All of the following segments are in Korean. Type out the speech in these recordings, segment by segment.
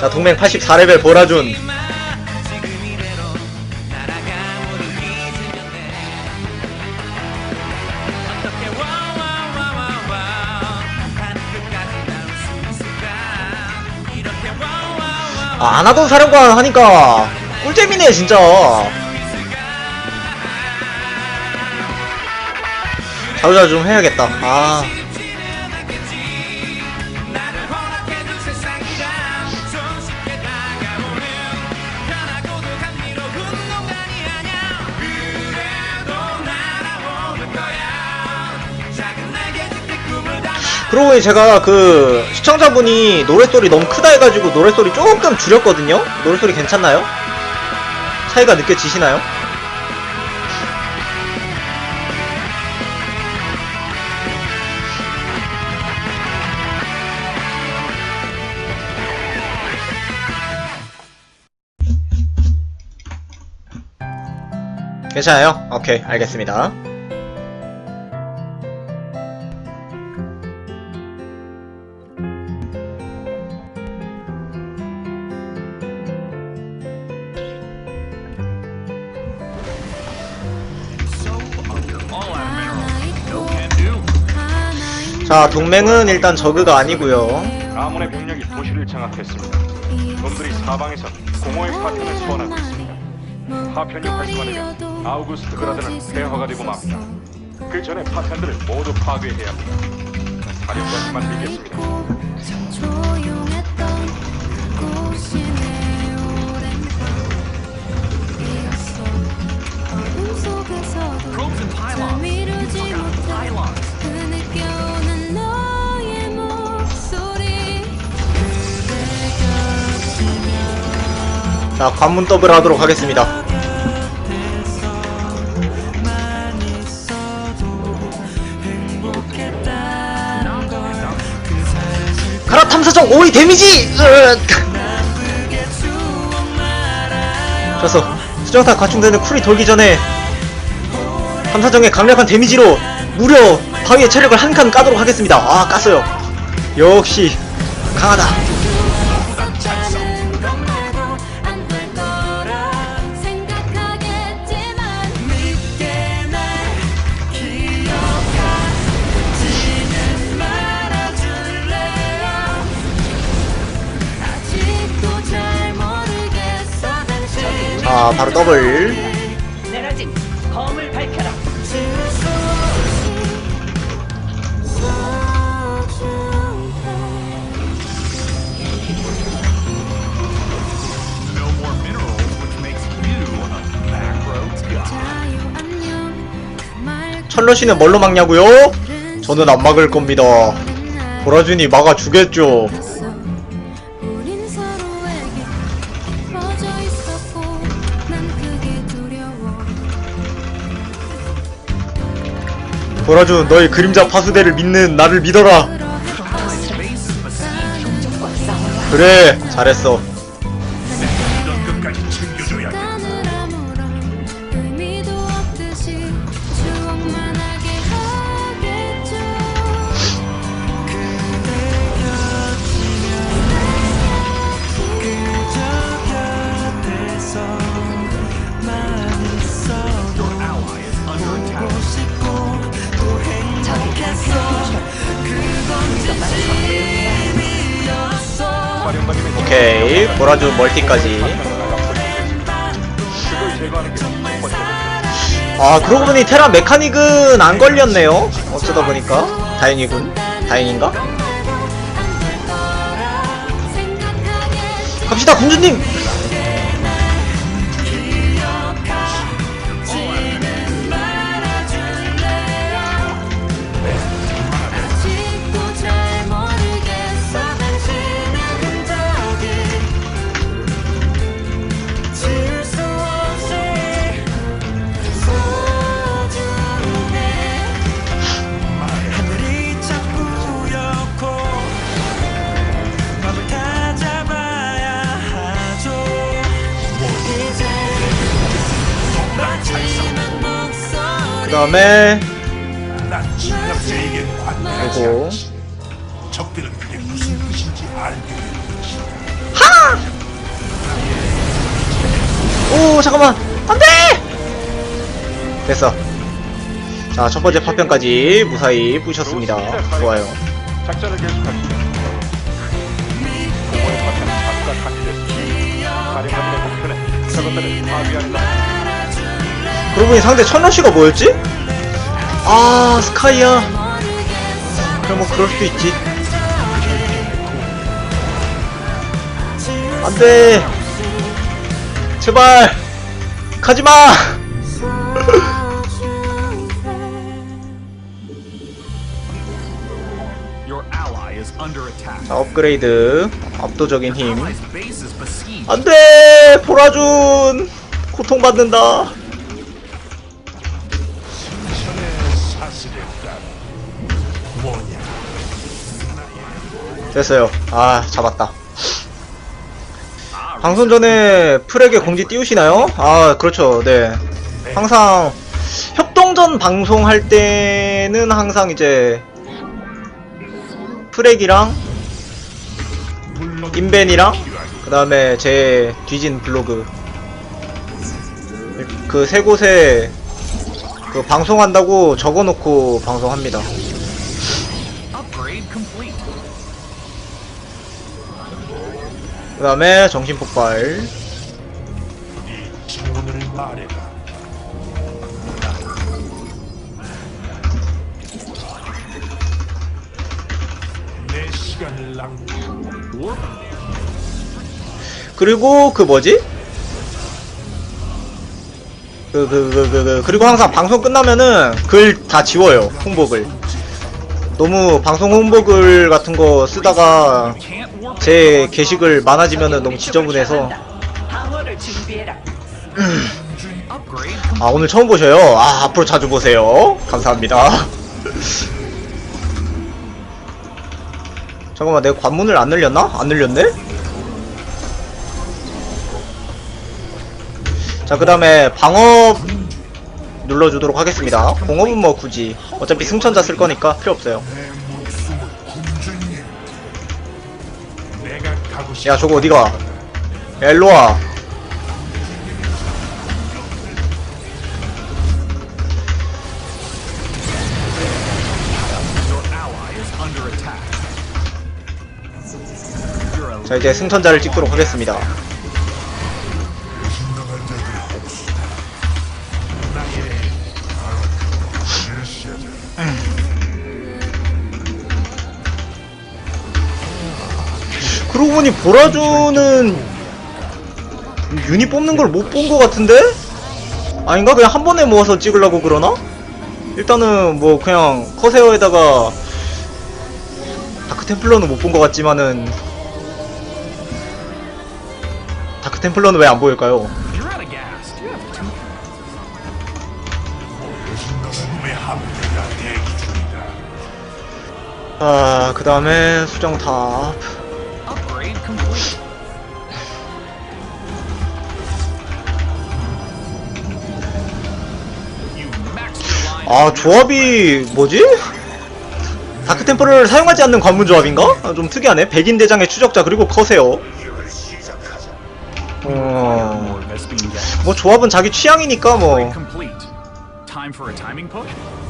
자 동맹 84레벨 보라준. 아, 안 하던 사령관 하니까 꿀잼이네 진짜. 자주자주 좀 해야겠다. 아 그러고 보니 제가 그 시청자분이 노래소리 너무 크다 해가지고 노래소리 조금 줄였거든요? 노래소리 괜찮나요? 차이가 느껴지시나요? 괜찮아요? 오케이 알겠습니다 자 동맹은 일단 저그가 아니고요 아몬의 병력이 도시를 장악했습니다. 놈들이 사방에서 공허의 파편을 소환하고 있습니다. 파편이 활성화되면 아우구스트 그라드는 폐허가 되고 맙니다. 그 전에 파편들을 모두 파괴해야 합니다. 사령관님만 믿겠습니다. 조용했 자 관문 더블 하도록 하겠습니다. 가라 탐사정 5위 데미지! 좋았어 수정타 과충되는 쿨이 돌기 전에 탐사정의 강력한 데미지로 무려 바위의 체력을 한 칸 까도록 하겠습니다. 아 깠어요. 역시 강하다 유 안녕 그말 철러씨는 뭘로 막냐고요? 저는 안 막을 겁니다. 보라준이 막아주겠죠 보라준 너의 그림자 파수대를 믿는 나를 믿어라. 그래 잘했어 오케이. 보라준 멀티까지. 아 그러고 보니 테라 메카닉은 안 걸렸네요. 어쩌다 보니까. 다행이군. 다행인가? 갑시다 공주님 침략자에게 관대하지 그리고. 않지 적들은 그게 무슨 뜻인지 알게 되는 것이다 오 잠깐만 안돼 됐어 자 첫 번째 파편까지 무사히 부셨습니다 좋아요 작전을 계속하시죠. 공원의 파편은 잠깐 감지됐습니다. 사령관님의 목표는 저것들을 파괴하는 것. 그러고 보니 상대 천러씨가 뭐였지? 아 스카이야. 그래 뭐 그럴 수도 있지. 안돼. 제발. 가지마. 자 업그레이드. 압도적인 힘. 안돼. 보라준. 고통받는다 됐어요. 아 잡았다. 방송 전에 풀에게 공지 띄우시나요? 아 그렇죠. 네. 항상 협동전 방송할 때는 항상 이제 프렉이랑 인벤이랑 그 다음에 제 뒤진 블로그 그 세 곳에 그 방송한다고 적어놓고 방송합니다 그 다음에 정신폭발 그리고 그 뭐지? 그 그 그 그 그 그 리고 항상 방송 끝나면은 글 다 지워요 홍보글 너무 방송 홍보글 같은 거 쓰다가 제 게시글 많아지면은 너무 지저분해서 아 오늘 처음 보셔요? 아 앞으로 자주 보세요 감사합니다 잠깐만 내가 관문을 안 늘렸나? 안 늘렸네? 자 그 다음에 방업 눌러주도록 하겠습니다 공업은 뭐 굳이 어차피 승천자 쓸 거니까 필요 없어요 야 저거 어디가 야 일로와 자 이제 승천자를 찍도록 하겠습니다 보니 보라주는 유닛 뽑는 걸 못 본 것 같은데? 아닌가? 그냥 한 번에 모아서 찍으려고 그러나? 일단은 뭐 그냥 커세어에다가 다크 템플러는 못 본 것 같지만은 다크 템플러는 왜 안 보일까요? 아, 그 다음에 수정탑. 아, 조합이 뭐지? 다크템플러를 사용하지 않는 관문 조합인가? 아, 좀 특이하네. 백인 대장의 추적자 그리고 커세요. 어. 뭐 조합은 자기 취향이니까 뭐.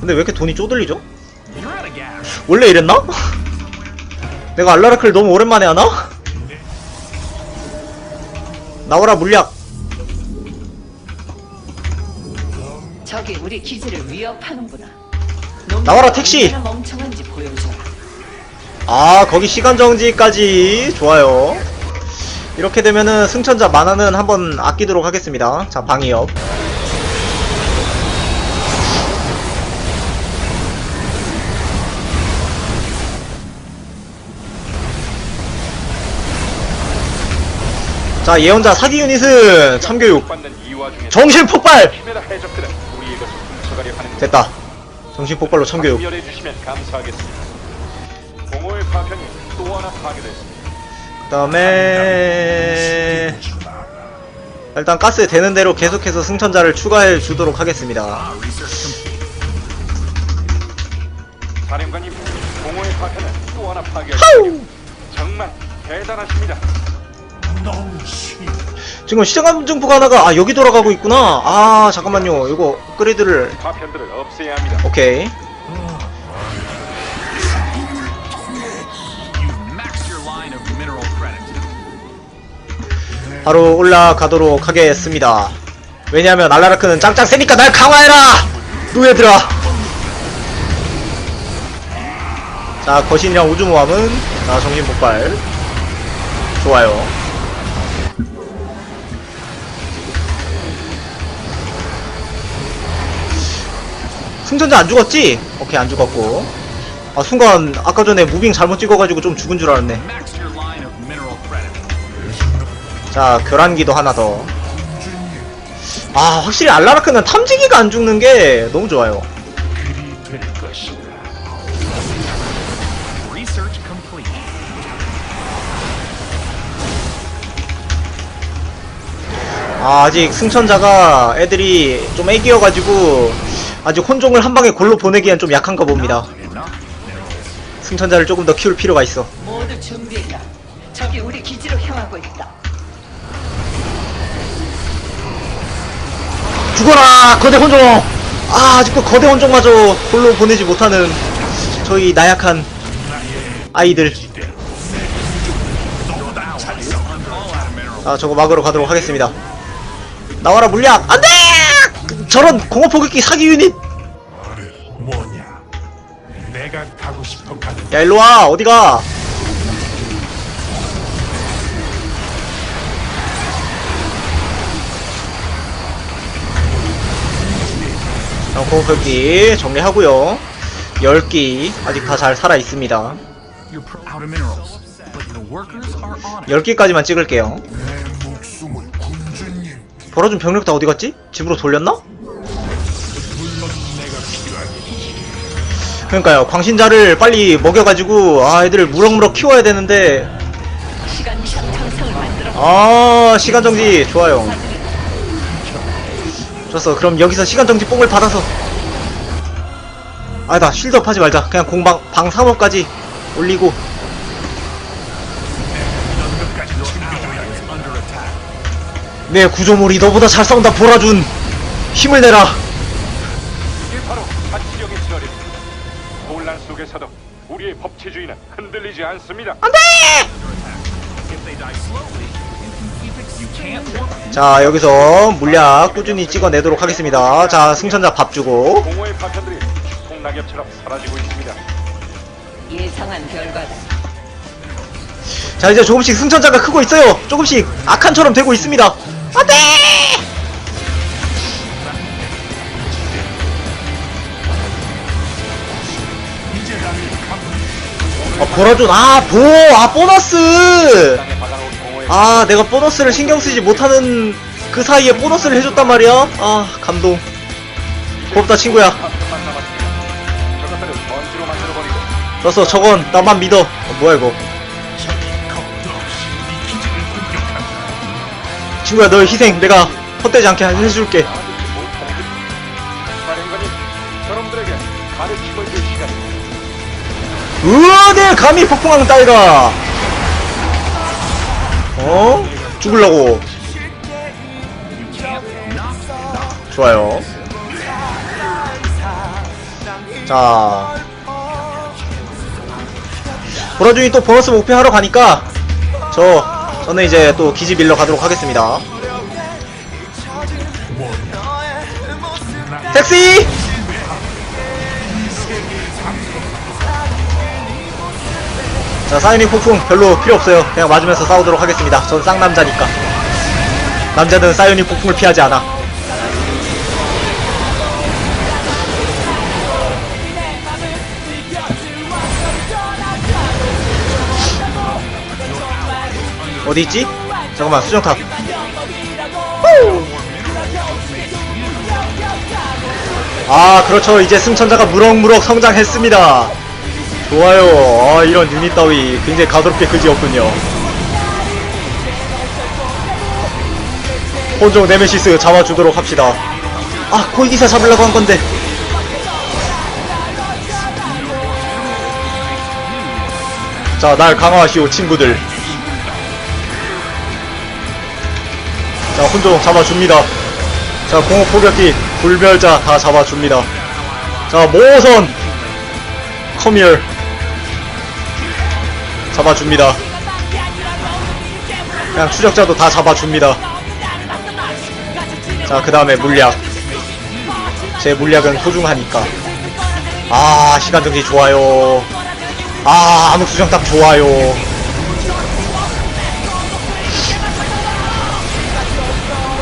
근데 왜 이렇게 돈이 쪼들리죠? 원래 이랬나? 내가 알라라클 너무 오랜만에 하나? 나와라 물약. 적이 우리 기지를 위협하는구나. 나와라, 택시! 얼마나 멍청한지 보여줘라. 아 거기 시간 정지까지 좋아요 이렇게 되면은 승천자 만화는 한번 아끼도록 하겠습니다 자 방위협 자 예언자 사기 유닛은 참교육 정신 폭발 해적들은 됐다 정신 폭발로 참교육 연해 주시면 감사하겠습니다. 공허의 파편이 또 하나 파괴됐습니다. 그 다음에 일단 가스 되는 대로 계속해서 승천자를 추가해 주도록 하겠습니다. 사령관님, 또 하나 파괴했습니다. 정말 대단하십니다. 지금 시장 증폭 하나가 아 여기 돌아가고 있구나. 아 잠깐만요. 이거 업그레이드를. 파편들을 없애야 합니다. 오케이. You've maxed your line of mineral credit. 바로 올라가도록 하겠습니다. 왜냐하면 알라라크는 짱짱 세니까 날 강화해라! 노예들아 자 거신이랑 우주모함은 자 정신 폭발. 좋아요 승전자 안 죽었지? 오케이 안 죽었고 아 순간 아까 전에 무빙 잘못 찍어가지고 좀 죽은 줄 알았네. 자 교란기도 하나 더. 아 확실히 알라라크는 탐지기가 안 죽는 게 너무 좋아요. 아, 아직 승천자가 애들이 좀 애기여가지고 아직 혼종을 한 방에 골로 보내기엔 좀 약한가 봅니다. 승천자를 조금 더 키울 필요가 있어. 모두 준비해라. 적이 우리 기지로 향하고 있다. 죽어라 거대 혼종! 아 아직도 거대 혼종마저 골로 보내지 못하는 저희 나약한 아이들. 아 저거 막으러 가도록 하겠습니다. 나와라 물약 안돼! 저런 공업 포격기 사기 유닛. 뭐냐? 내가 가고 싶어 가는 야 일로와 어디가 자, 공격기 정리하고요 10기 아직 다 잘 살아 있습니다 You're pro- out of minerals, but the workers are on it. 10기까지만 찍을게요 내 목숨은 군주님. 벌어준 병력 다 어디 갔지? 집으로 돌렸나? 그러니까요. 광신자를 빨리 먹여가지고 아 애들을 무럭무럭 키워야 되는데. 아 시간 정지. 좋아요. 좋았어. 그럼 여기서 시간 정지 뽕을 받아서. 아니다 쉴드업 하지 말자. 그냥 공방 방 3호까지 올리고. 내 구조물이 너보다 잘 싸운다. 보라준. 힘을 내라 속에서도 우리의 법치주의는 흔들리지 않습니다. Warp 자 여기서 물약 꾸준히 찍어내도록 하겠습니다 자 승천자 밥 주고 공허의 파편들이 폭 낙엽처럼 사라지고 있습니다. 예상한 결과다. 자 이제 조금씩 승천자가 크고 있어요 조금씩 악한처럼 되고 있습니다 안돼 아 보라준 아보아 보너스! 아 내가 보너스를 신경 쓰지 못하는 그 사이에 보너스를 해줬단 말이야? 아 감동. 고맙다 친구야. 좋았어 저건. 나만 믿어. 어, 뭐야 이거. 친구야 너의 희생. 내가 헛되지 않게 해줄게. 여러분들에게 가르치고 줄 시간입니다. 내 감히 폭풍하는 딸가 어? 죽을라고. 좋아요. 자. 보라준이 또 보너스 목표 하러 가니까 저 저는 이제 또 기지 밀러 가도록 하겠습니다. 택시! 자, 사이닉 폭풍 별로 필요 없어요. 그냥 맞으면서 싸우도록 하겠습니다. 전 쌍남자니까. 남자는 사이오닉 폭풍을 피하지 않아. 어디 있지? 잠깐만, 수정탑. 후! 아, 그렇죠. 이제 승천자가 무럭무럭 성장했습니다. 좋아요. 아, 이런 유닛 따위 굉장히 가볍게 그지없군요. 혼종 네메시스 잡아주도록 합시다. 아, 코이기사 잡으려고 한 건데. 자, 날 강화하시오, 친구들. 자 혼종 잡아줍니다 자 공업 포격기 불멸자 다 잡아줍니다 자 모선 커미얼 잡아줍니다. 그냥 추적자도 다 잡아줍니다. 자 그 다음에 물약. 제 물약은 소중하니까. 아 시간정지 좋아요. 아 암흑수정 딱 좋아요.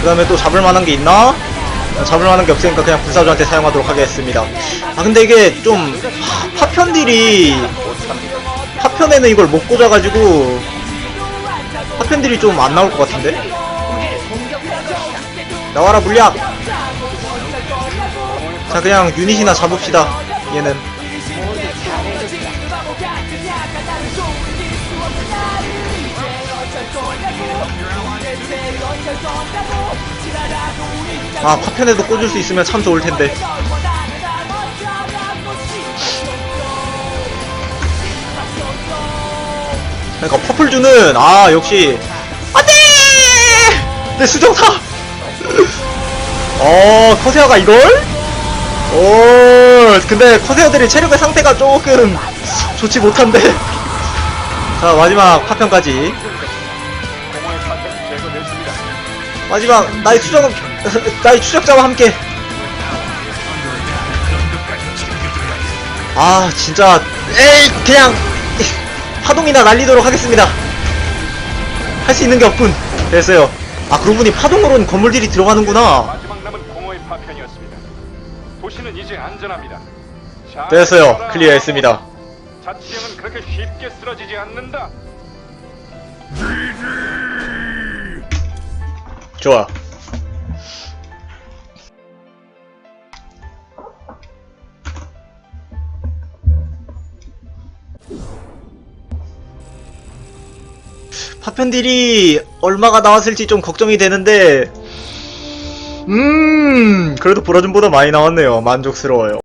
그 다음에 또 잡을 만한 게 있나? 아, 잡을 만한 게 없으니까 그냥 불사조한테 사용하도록 하겠습니다. 아 근데 이게 좀 하- 파편들이 파편에는 이걸 못 꽂아가지고 파편들이 좀 안 나올 것 같은데? 나와라 물약! 자 그냥 유닛이나 잡읍시다 얘는. 아 파편에도 꽂을 수 있으면 참 좋을 텐데 그러니까 퍼플주는 아 역시. 안돼! 내 수정사! 어 커세어가 이걸? 오 근데 커세어들이 체력의 상태가 조금 좋지 못한데. 자 마지막 파편까지. 마지막 나의 수정 나의 추적자와 함께. 아 진짜 에이 그냥 파동이나 날리도록 하겠습니다 할 수 있는 게 없군 됐어요 아 그러고 보니 파동으로는 건물들이 들어가는구나 마지막 남은 공허의 파편이었습니다. 도시는 이제 안전합니다. 잘 됐어요 살아라. 클리어했습니다 자치령은 그렇게 쉽게 쓰러지지 않는다. 좋아 파편들이 얼마가 나왔을지 좀 걱정이 되는데 음 그래도 보라준보다 많이 나왔네요. 만족스러워요